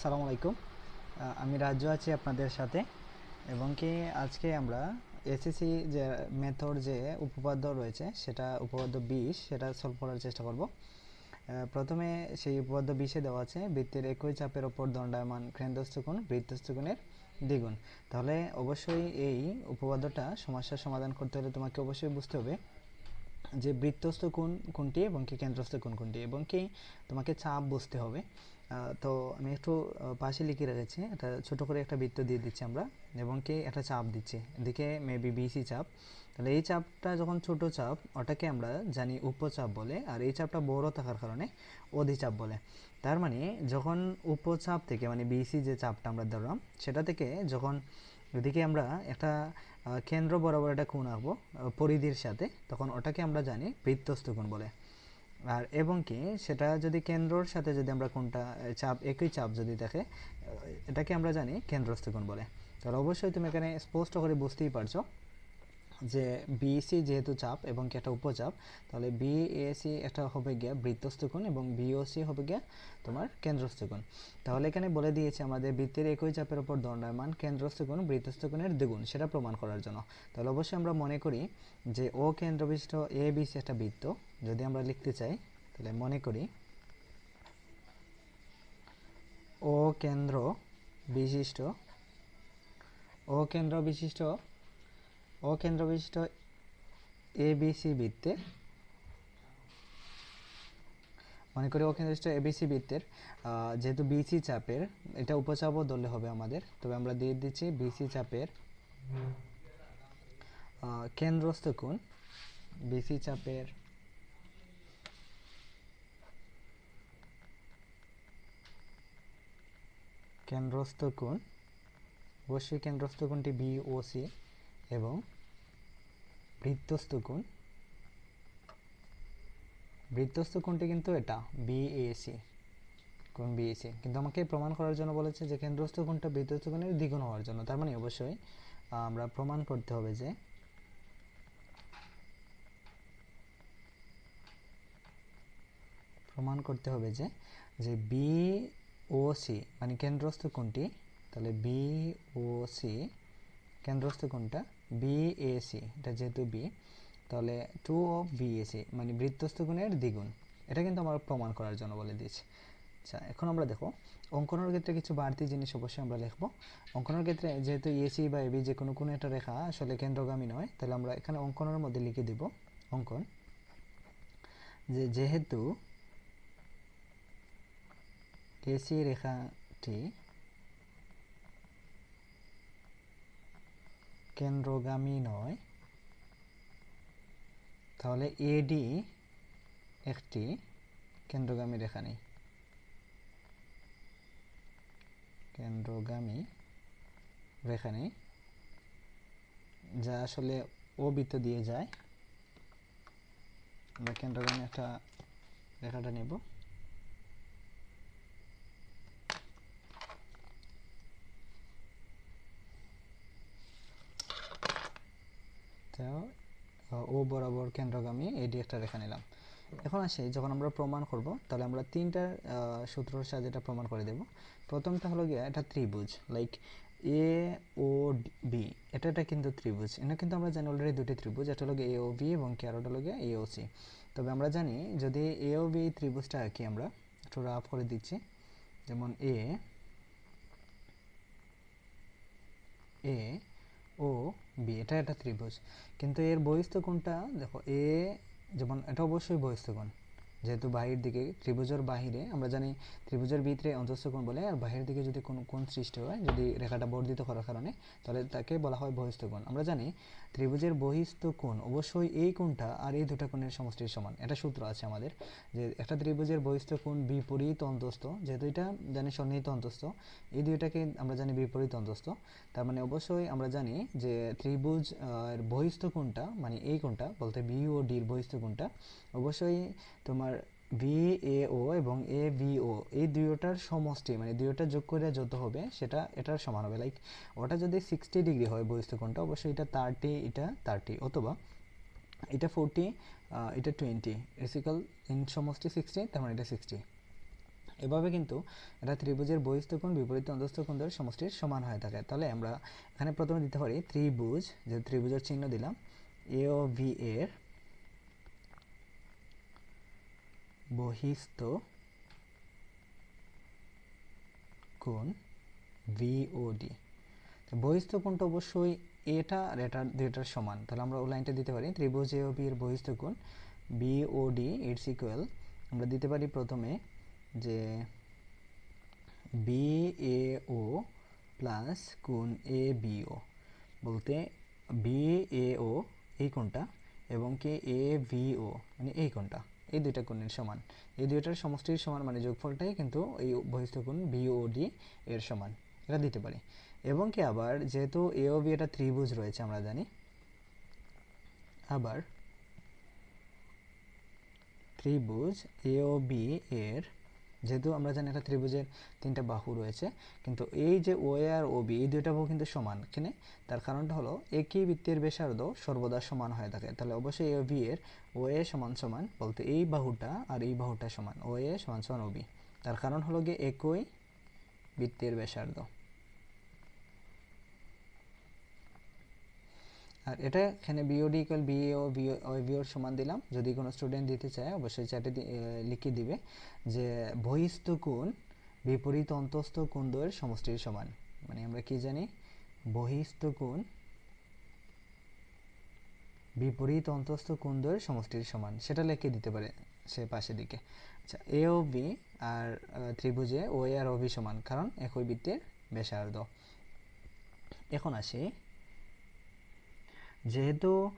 আসসালামু আলাইকুম। আমি রাজ্য আছি আপনাদের সাথে এবং কি আজকে আমরা এসএসসি যে মেথড যে উপপাদ্য রয়েছে, সেটা উপপাদ্য বিশ সেটা সলভ করার চেষ্টা করব। প্রথমে সেই উপপাদ্য বিশে দেওয়া আছে, বৃত্তের একই চাপের ওপর দণ্ডায়মান কেন্দ্রস্থ কোণ বৃত্তস্থ কোণের দ্বিগুণ। তাহলে অবশ্যই এই উপপাদ্যটা সমস্যার সমাধান করতে হলে তোমাকে অবশ্যই বুঝতে হবে যে বৃত্তস্থ কোণ কোনটি এবং কি কেন্দ্রস্থ কোণ কোনটি এবং কি তোমাকে চাপ বুঝতে হবে। তো আমি একটু পাশে লিখে রেখেছি। এটা ছোট করে একটা বৃত্ত দিয়ে দিচ্ছি আমরা, এবং কি একটা চাপ দিচ্ছি। এদিকে মেবি বিসি চাপ। তাহলে এই চাপটা যখন ছোট চাপ, ওটাকে আমরা জানি উপচাপ বলে, আর এই চাপটা বড় থাকার কারণে অধিচাপ বলে। তার মানে যখন উপচাপ থেকে মানে বিসি যে চাপটা আমরা ধরলাম, সেটা থেকে যখন এদিকে আমরা একটা কেন্দ্র বরাবর একটা কোণ আঁকবো পরিধির সাথে, তখন ওটাকে আমরা জানি বৃত্তস্থ কোণ বলে। আর এবং কি, সেটা যদি কেন্দ্রর সাথে যদি আমরা কোনটা চাপ, একই চাপ যদি দেখে, এটাকে আমরা জানি কেন্দ্রস্থ কোণ বলে। তাহলে অবশ্যই তুমি এখানে স্পষ্ট করে বুঝতেই পারছ। যে বিএসি যেহেতু চাপ এবং কি একটা উপচাপ, তাহলে বিএসি একটা হবে গিয়া বৃত্তস্থ কোণ এবং বিওসি হবে গিয়া তোমার কেন্দ্রস্থকোণ তাহলে এখানে বলে দিয়েছে আমাদের বৃত্তের একই চাপের উপর দণ্ডায়মান কেন্দ্রস্থ কোণ, বৃত্তস্থ দ্বিগুণ, সেটা প্রমাণ করার জন্য। তাহলে অবশ্যই আমরা মনে করি যে ও কেন্দ্রবিষ্ট এ বিসি একটা বৃত্ত, যদি আমরা লিখতে চাই, তাহলে মনে করি ও কেন্দ্র বিশিষ্ট ও কেন্দ্র বিশিষ্ট ও কেন্দ্র বিশিষ্ট এ বিসি বৃত্তে মনে করি ও কেন্দ্র বিশিষ্ট এবিসি বৃত্তের যেহেতু বিসি চাপের, এটা উপচাপও ধরলে হবে আমাদের। তবে আমরা দিয়ে দিচ্ছি বিসি চাপের কেন্দ্রস্থ কোণ বিসি চাপের, কেন্দ্রস্থ কোণ, অবশ্যই কেন্দ্রস্থ কোণটি বিওসি এবং বৃত্তস্থ কোণ বৃত্তস্থ কোণটি কিন্তু এটা বিএসি কোণ বিএসি কিন্তু আমাকে প্রমাণ করার জন্য বলেছে যে কেন্দ্রস্থ কোণটা বৃত্তস্থ কোণের দ্বিগুণ হওয়ার জন্য। তার মানে অবশ্যই আমরা প্রমাণ করতে হবে যে প্রমাণ করতে হবে যে যে বিওসি মানে কেন্দ্রস্থ কোণটি তাহলে বিওসি কেন্দ্রস্থ কোণটা বিএসি এটা যেহেতু বি তাহলে টু অফ বিএসি মানে বৃত্তস্থ কোণের দ্বিগুণ। এটা কিন্তু আমরা প্রমাণ করার জন্য বলে দিয়েছি। আচ্ছা এখন আমরা দেখো অঙ্কনের ক্ষেত্রে কিছু বাড়তি জিনিস অবশ্যই আমরা লিখব। অঙ্কনের ক্ষেত্রে যেহেতু এসি বা এবি যে কোনো কোনো একটা রেখা আসলে কেন্দ্রগামী নয়, তাহলে আমরা এখানে অঙ্কনের মধ্যে লিখে দেব অঙ্কন। যে যেহেতু এসি রেখাটি কেন্দ্রগামী নয়। তাহলে এডি একটি কেন্দ্রগামী রেখা নেই। কেন্দ্রগামী রেখা নেই, যা আসলে অবৃত্ত দিয়ে যায়। আমরা কেন্দ্রগামী একটা রেখাটা নেব। ও বরাবর কেন্দ্রগামী এডি একটা রেখা নিলাম। এখন আসি, যখন আমরা প্রমাণ করব, তাহলে আমরা তিনটা সূত্রের সাহায্যে এটা প্রমাণ করে দেব। প্রথমটা হলো গিয়ে এটা ত্রিভুজ লাইক এ ও বি এটা এটা কিন্তু ত্রিভুজ। এটা কিন্তু আমরা জানি অলরেডি দুটি ত্রিভুজ এটা হলো এ ও বি এবং কি আরোটা হলো গিয়ে এ ও সি তবে আমরা জানি যদি এ ও বি ত্রিভুজটা আঁকি আমরা, একটু রাফ করে দিচ্ছি। যেমন এ এ ও বি এটা একটা ত্রিভুজ। কিন্তু এর বহিস্থ কোণটা, দেখো এ যেমন এটা অবশ্যই বহিস্থ কোণ। যেহেতু বাহির দিকে, ত্রিভুজের বাহিরে, আমরা জানি ত্রিভুজের ভিতরে অন্তস্থ কোণ বলে, আর বাহির দিকে যদি কোনো কোণ সৃষ্টি হয়, যদি রেখাটা বর্ধিত করার কারণে, তাহলে তাকে বলা হয় বহিস্থ কোণ আমরা জানি ত্রিভুজের বহিস্থ কোণ অবশ্যই এই কোণটা আর এই দুটা কোণের সমষ্টির সমান। এটা সূত্র আছে আমাদের যে একটা ত্রিভুজের বহিস্থ কোণ বিপরীত অন্তস্থ, যেহেতু এটা জানি সন্নিহিত অন্তস্থ, এই দুইটাকে আমরা জানি বিপরীত অন্তস্থ। তার মানে অবশ্যই আমরা জানি যে ত্রিভুজ বহিস্থ কোণটা মানে এই কোণটা, বলতে বি ও ডির বহিস্থ কোণটা অবশ্যই তোমার বি এ ও এবং এ বি ও এই দুইটার সমষ্টি মানে দুইটা যোগ করে যত হবে সেটা এটার সমান হবে। লাইক ওটা যদি সিক্সটি ডিগ্রি হয় বহিস্থ কোণটা অবশ্যই এটা থার্টি এটা থার্টি অথবা এটা ফোরটি এটা টোয়েন্টি রেসিকাল ইন সমষ্টি সিক্সটি তার মানে এটা সিক্সটি এভাবে কিন্তু এটা ত্রিভুজের বহিস্থ কোণ বিপরীত অন্তস্থ কোণের সমষ্টির সমান হয়ে থাকে। তাহলে আমরা এখানে প্রথমে দিতে পারি ত্রিভুজ, যে ত্রিভুজের চিহ্ন দিলাম এ ও ভি এর বহিস্থ কোণ ভিওডি বহিস্থ কোণটা অবশ্যই এটা আর এটা দুইটার সমান। তাহলে আমরা লাইনটা দিতে পারি। ত্রিভুজ এ বি এর বহিস্থ কোণ বিওডি ইটস ইকুয়াল আমরা দিতে পারি প্রথমে যে বি এ ও প্লাস কোণ এ বিও বলতে বি এ ও এই কোণটা এবং কে এ ভিও মানে এই কোণটা। এই দুইটা কোণের সমান। এই দুইটার সমষ্টির সমান মানে যোগফলটাই কিন্তু এই বহিস্থ কোণ বিওডি এর সমান। এটা দিতে পারি। এবং কি আবার যেহেতু এ ও বি এটা ত্রিভুজ রয়েছে আমরা জানি, আবার ত্রিভুজ এও বি এর যেহেতু আমরা জানি একটা ত্রিভুজের তিনটা বাহু রয়েছে, কিন্তু এই যে ও এ আর ও বি এই দুইটা বাহু কিন্তু সমান এখানে তার কারণটা হলো একই বৃত্তের ব্যাসার্ধ সর্বদা সমান হয়ে থাকে। তাহলে অবশ্যই এ বি এর ও এ সমান সমান বলতে এই বাহুটা আর এই বাহুটা সমান ও এ সমান সমান ও বি তার কারণ হলো গিয়ে একই বৃত্তের ব্যাসার্ধ। আর এটা এখানে বিওডি ইকুয়াল বিএও বিওর সমান দিলাম। যদি কোনো স্টুডেন্ট দিতে চায়, অবশ্যই চ্যাটে লিখে দিবে যে বহিস্থ কোণ, বিপরীত অন্তস্থ কোণ দ্বয়ের সমষ্টির সমান। মানে আমরা কি জানি? বহিস্থ কোণ, বিপরীত অন্তস্থ কোণ দ্বয়ের সমষ্টির সমান। সেটা লিখে দিতে পারে সে পাশের দিকে। আচ্ছা এ ও বি আর ত্রিভুজে ও এ আর ও বি সমান, কারণ একই বৃত্তের ব্যাসার্ধ। এখন আসি যেহেতু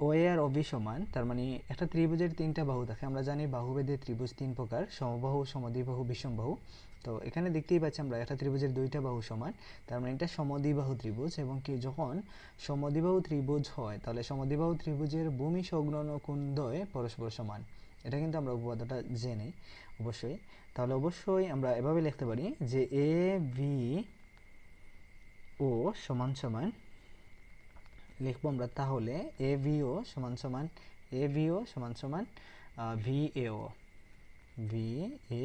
ও এ আর অবি সমান, তার মানে একটা ত্রিভুজের তিনটা বাহু থাকে। আমরা জানি বাহুভেদে ত্রিভুজ তিন প্রকার, সমবাহু, সমদ্বিবাহু, বিষমবাহু। তো এখানে দেখতেই পাচ্ছি আমরা একটা ত্রিভুজের দুইটা বাহু সমান, তার মানে এটা সমদ্বিবাহু ত্রিভুজ এবং কি যখন সমদ্বিবাহু ত্রিভুজ হয়, তাহলে সমদ্বিবাহু ত্রিভুজের ভূমি সংলগ্ন কুন্দয় পরস্পর সমান। এটা কিন্তু আমরা উপপাদ্যটা জেনে, অবশ্যই। তাহলে অবশ্যই আমরা এভাবে লিখতে পারি যে এ, ভি, ও সমান সমান লিখব আমরা তাহলে এ ভিও সমান সমান এ ভিও সমান সমান ভি এও ভি এ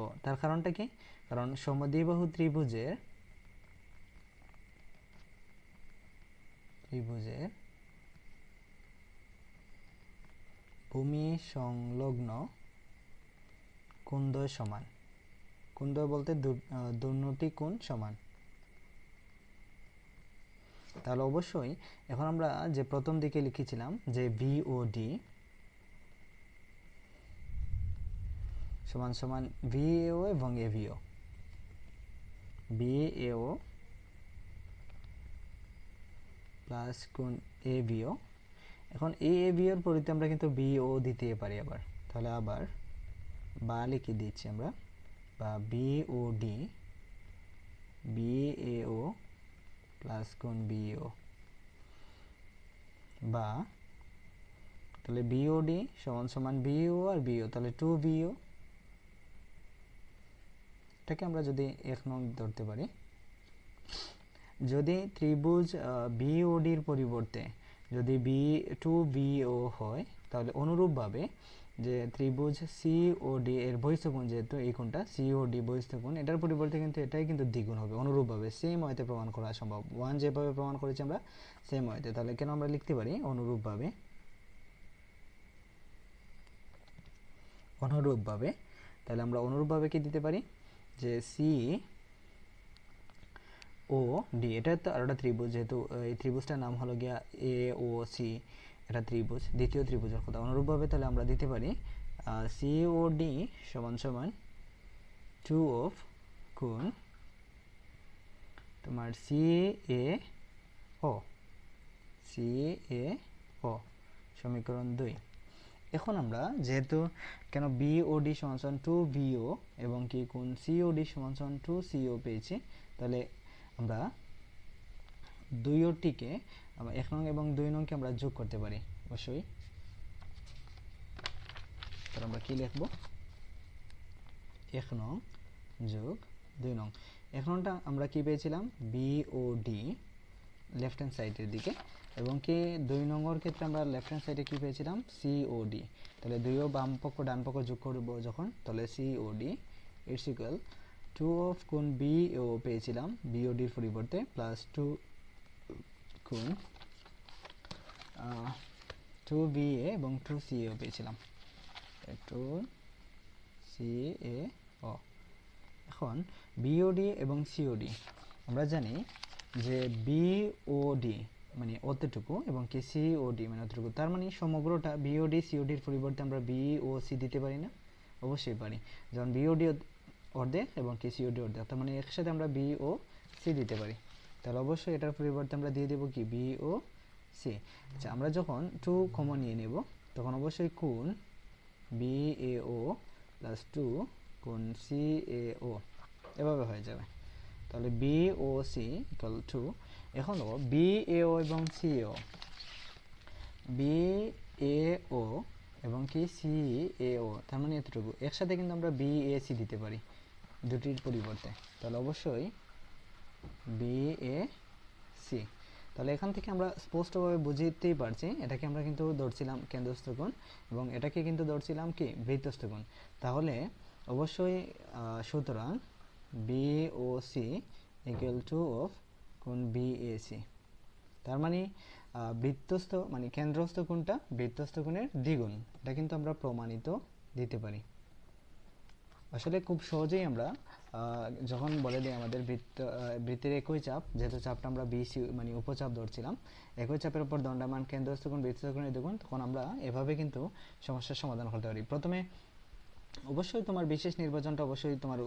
ও। তার কারণটা কি? কারণ সমদ্বিবাহু ত্রিভুজের ত্রিভুজের ভূমি সংলগ্ন কুন্দয় সমান। কুন্দয় বলতে দুটি কোণ সমান। তাহলে অবশ্যই এখন আমরা যে প্রথম দিকে লিখেছিলাম যে ভিওডি সমান সমান ভিএও এবং এভিও বিএও প্লাস কোন এভিও এখন এ এভিওর পরিতে আমরা কিন্তু বিও দিতে পারি আবার। তাহলে আবার বা লিখে দিচ্ছি আমরা বা বিওডি বিএও প্লাস কোণ বিও বা তাহলে বিওডি সমান সমান বিও আর বিও তাহলে টু বিও এটাকে আমরা যদি এক নং ধরতে পারি, যদি ত্রিভুজ বিওডির পরিবর্তে যদি বি টু বিও হয়, তাহলে অনুরূপভাবে যে ত্রিভুজ সিওডি এর বহিস্থকোণ যেহেতু এই কোণটা সিওডি বহিস্থকোণ এটার পরিবর্তে কিন্তু এটাই কিন্তু দ্বিগুণ হবে, অনুরূপভাবে সেম ওয়েতে প্রমাণ করা সম্ভব। ওয়ান যেভাবে প্রমাণ করেছি আমরা সেম ওয়েতে তাহলে কেন আমরা লিখতে পারি? অনুরূপভাবে অনুরূপভাবে, তাহলে আমরা অনুরূপভাবে কি দিতে পারি? যে সি ও ডি এটা তো আরেকটা ত্রিভুজ, যেহেতু, এই ত্রিভুজটার নাম হলো গিয়া এ ও সি এটা ত্রিভুজ, দ্বিতীয় ত্রিভুজের কথা। অনুরূপভাবে তাহলে আমরা দিতে পারি সিওডি সমান সমান টু অফ কোণ তোমার C A O C A ও সমীকরণ দুই। এখন আমরা যেহেতু কেন বিওডি সমান সমান টু বিও এবং কি কোন সিওডি সমান সমান টু সিও পেয়েছি, তাহলে আমরা দুইটিকে আমরা এক নং এবং দুই নংকে আমরা যোগ করতে পারি, অবশ্যই। তাহলে আমরা কি লিখব? এক নং যোগ দুই নং। এক নংটা আমরা কি পেয়েছিলাম? বিওডি লেফট হ্যান্ড সাইডের দিকে। এবং কি দুই নম্বর ক্ষেত্রে আমরা লেফট হ্যান্ড সাইডে কি পেয়েছিলাম? সিওডি তাহলে দুইও বাম পক্ষ, ডান পক্ষ যোগ করব যখন? তাহলে COD it's equal to of কোন বি ও পেয়েছিলাম বিওডির পরিবর্তে প্লাস টু কোন টু বি এ এবং টু সি এও পেয়েছিলাম। টু সি এ ও এখন বিওডি এবং সিওডি আমরা জানি যে বিওডি মানে অতটুকু এবং কি সিওডি মানে অতটুকু। তার মানে সমগ্রটা বিওডি সিওডির পরিবর্তে আমরা বি ও সি দিতে পারি না? অবশ্যই পারি। যেমন বিওডি অর্ধেক এবং কি সিওডি অর্ধেক। তার মানে একসাথে আমরা বি ও সি দিতে পারি। তাহলে অবশ্যই এটার পরিবর্তে আমরা দিয়ে দেবো কি? B O C. আচ্ছা আমরা যখন টু কমন নিয়ে নেব, তখন অবশ্যই কোন B A O plus two কোন সি এ ও এভাবে হয়ে যাবে। তাহলে B O C equal to এখন দেখো বি এ ও এবং সি ও বি এ ও এবং কি সি এ ও তার মানে এতটুকু। একসাথে কিন্তু আমরা বি এ সি দিতে পারি দুটির পরিবর্তে। তাহলে অবশ্যই বি এ সি তাহলে এখান থেকে আমরা স্পষ্টভাবে বুঝতেই পারছি এটাকে আমরা কিন্তু ধরছিলাম কেন্দ্রস্থ কোণ এবং এটাকে কিন্তু ধরছিলাম কি বৃত্তস্থ কোণ তাহলে অবশ্যই সুতরাং B O C equal to of কোন বি এ সি তার মানে বৃত্তস্থ মানে কেন্দ্রস্থ কোণটা বৃত্তস্থ কোণের দ্বিগুণ। এটা কিন্তু আমরা প্রমাণিত দিতে পারি। আসলে খুব সহজেই আমরা যখন বলে দিই আমাদের বৃত্ত বৃত্তের একই চাপ, যেহেতু চাপটা আমরা বিসি মানে উপচাপ ধরছিলাম, একই চাপের উপর দণ্ডামান কেন্দ্রস্থ কোণ বৃত্তস্থ দেখুন তখন আমরা এভাবে কিন্তু সমস্যার সমাধান করতে পারি। প্রথমে অবশ্যই তোমার বিশেষ নির্বাচনটা অবশ্যই তোমার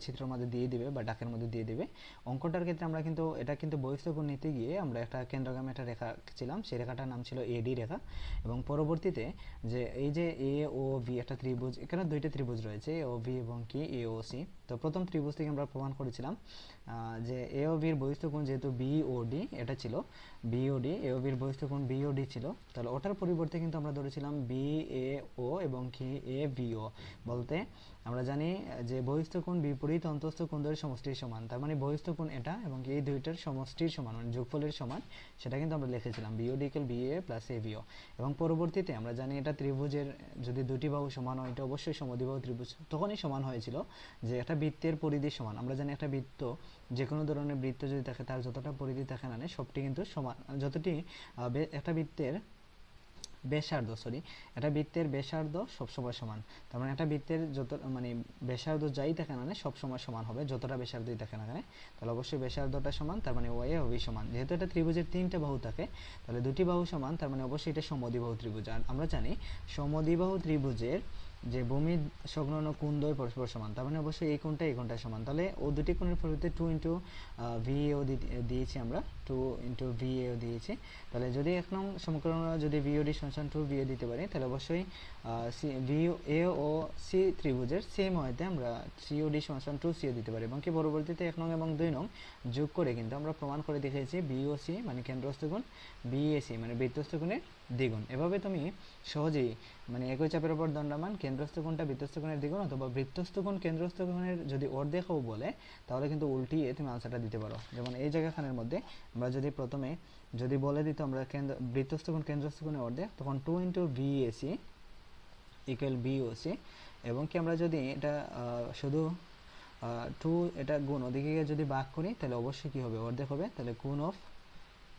চিত্রের মধ্যে দিয়ে দিবে বা ডাকের মধ্যে দিয়ে দিবে। অঙ্কটার ক্ষেত্রে আমরা কিন্তু, এটা কিন্তু বহিস্থকোণ নিতে গিয়ে আমরা একটা কেন্দ্রগামী একটা রেখা ছিলাম, সেই রেখাটার নাম ছিল এডি রেখা। এবং পরবর্তীতে যে এই যে এ, ও, ভি একটা ত্রিভুজ, এখানে দুইটা ত্রিভুজ রয়েছে, এ, ও, ভি এবং কি, এ, ও, সি। তো প্রথম ত্রিভুজ থেকে আমরা প্রমাণ করেছিলাম যে এ, ও, ভির বহিস্থকোণ যেহেতু বি, ও, ডি, এটা ছিল, বি, ও, ডি, এ, ও, ভির ও, ডি ছিল। তাহলে ওটার পরিবর্তে কিন্তু আমরা ধরেছিলাম বি, এ, ও এবং কি, এ, ভি, ও। বলতে, আমরা জানি যে বহিস্থ কোণ বিপরীত অন্তস্থ কোণদের সমষ্টির সমান। তার মানে বহিস্থ কোণ এটা এবং এই দুইটার সমষ্টির সমান মানে যোগফলের সমান, সেটা কিন্তু আমরা লিখেছিলাম BO ডিকেল B A plus A BO এবং পরবর্তীতে আমরা জানি এটা ত্রিভুজের, যদি দুটি বাহু সমান হয়, এটা অবশ্যই সমদ্বিবাহু ত্রিভুজ, তখনই সমান হয়েছিল যে একটা বৃত্তের পরিধি সমান। আমরা জানি একটা বৃত্ত যে কোনো ধরনের বৃত্ত যদি থাকে, তার যতটা পরিধি থাকে না সবটি কিন্তু সমান, যতটি একটা বৃত্তের ব্যাসার্ধ সরি একটা বৃত্তের ব্যাসার্ধ সবসময় সমান। তার মানে একটা বৃত্তের যত মানে ব্যাসার্ধ যাই থাকে না সবসময় সমান হবে, যতটা ব্যাসার্ধই থাকে না তাহলে অবশ্যই ব্যাসার্ধটা সমান, তার মানে ওয়াই হবে সমান। যেহেতু এটা ত্রিভুজের তিনটা বাহু থাকে, তাহলে দুটি বাহু সমান, তার মানে অবশ্যই এটা সমদ্বিবাহু ত্রিভুজ। আর আমরা জানি সমদ্বিবাহু ত্রিভুজের যে ভূমি সংলগ্ন কোণ পরস্পর সমান, তার মানে অবশ্যই এই কোণটা এই কোণটা সমান। তাহলে ও দুটি কোণের পরিবর্তে টু ইন্টু ভিএও দিয়েছি আমরা টু ইন্টু ভিএও দিয়েছি। তাহলে যদি এক নং সমীকরণ যদি ভিওডি সমান টু ভিও দিতে পারি, তাহলে অবশ্যই ভিও এ ও সি ত্রিভুজের সেম হয়তে আমরা সিওডি সমান টু সিও দিতে পারি। এবং কি পরবর্তীতে এক নং এবং দুই নং যোগ করে কিন্তু আমরা প্রমাণ করে দেখিয়েছি বিওসি মানে কেন্দ্রস্থ কোণ বিএসি মানে বৃত্তস্থ কোণের দ্বিগুণ। এভাবে তুমি সহজেই মানে একই চাপের উপর দণ্ডামান কেন্দ্রস্থ কোণটা বৃত্তস্থ কোণের দ্বিগুণ অথবা বৃত্তস্থ কোণ কেন্দ্রস্থ কোণের যদি অর্ধেকও বলে, তাহলে কিন্তু উল্টিয়ে তুমি আনসারটা দিতে পারো। যেমন এই জায়গাখানের মধ্যে আমরা যদি প্রথমে যদি বলে দিত আমরা কেন্দ্র বৃত্তস্থ কোণ, কেন্দ্রস্থ কোণের অর্ধেক, তখন two into VAC equal BOC এবং কি আমরা যদি এটা শুধু টু এটা গুণ ওদিকে যদি বাক করি, তাহলে অবশ্যই কী হবে? অর্ধেক হবে, তাহলে গুণ অফ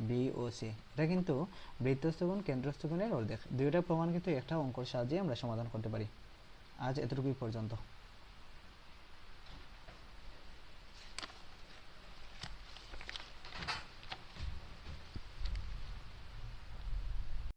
বি ও সি এটা কিন্তু বৃত্তস্থ কোণ কেন্দ্রস্থ কোণের অর্ধেক। দুইটা প্রমাণ কিন্তু একটা অঙ্কর সাহায্যে আমরা সমাধান করতে পারি। আজ এতটুকুই পর্যন্ত।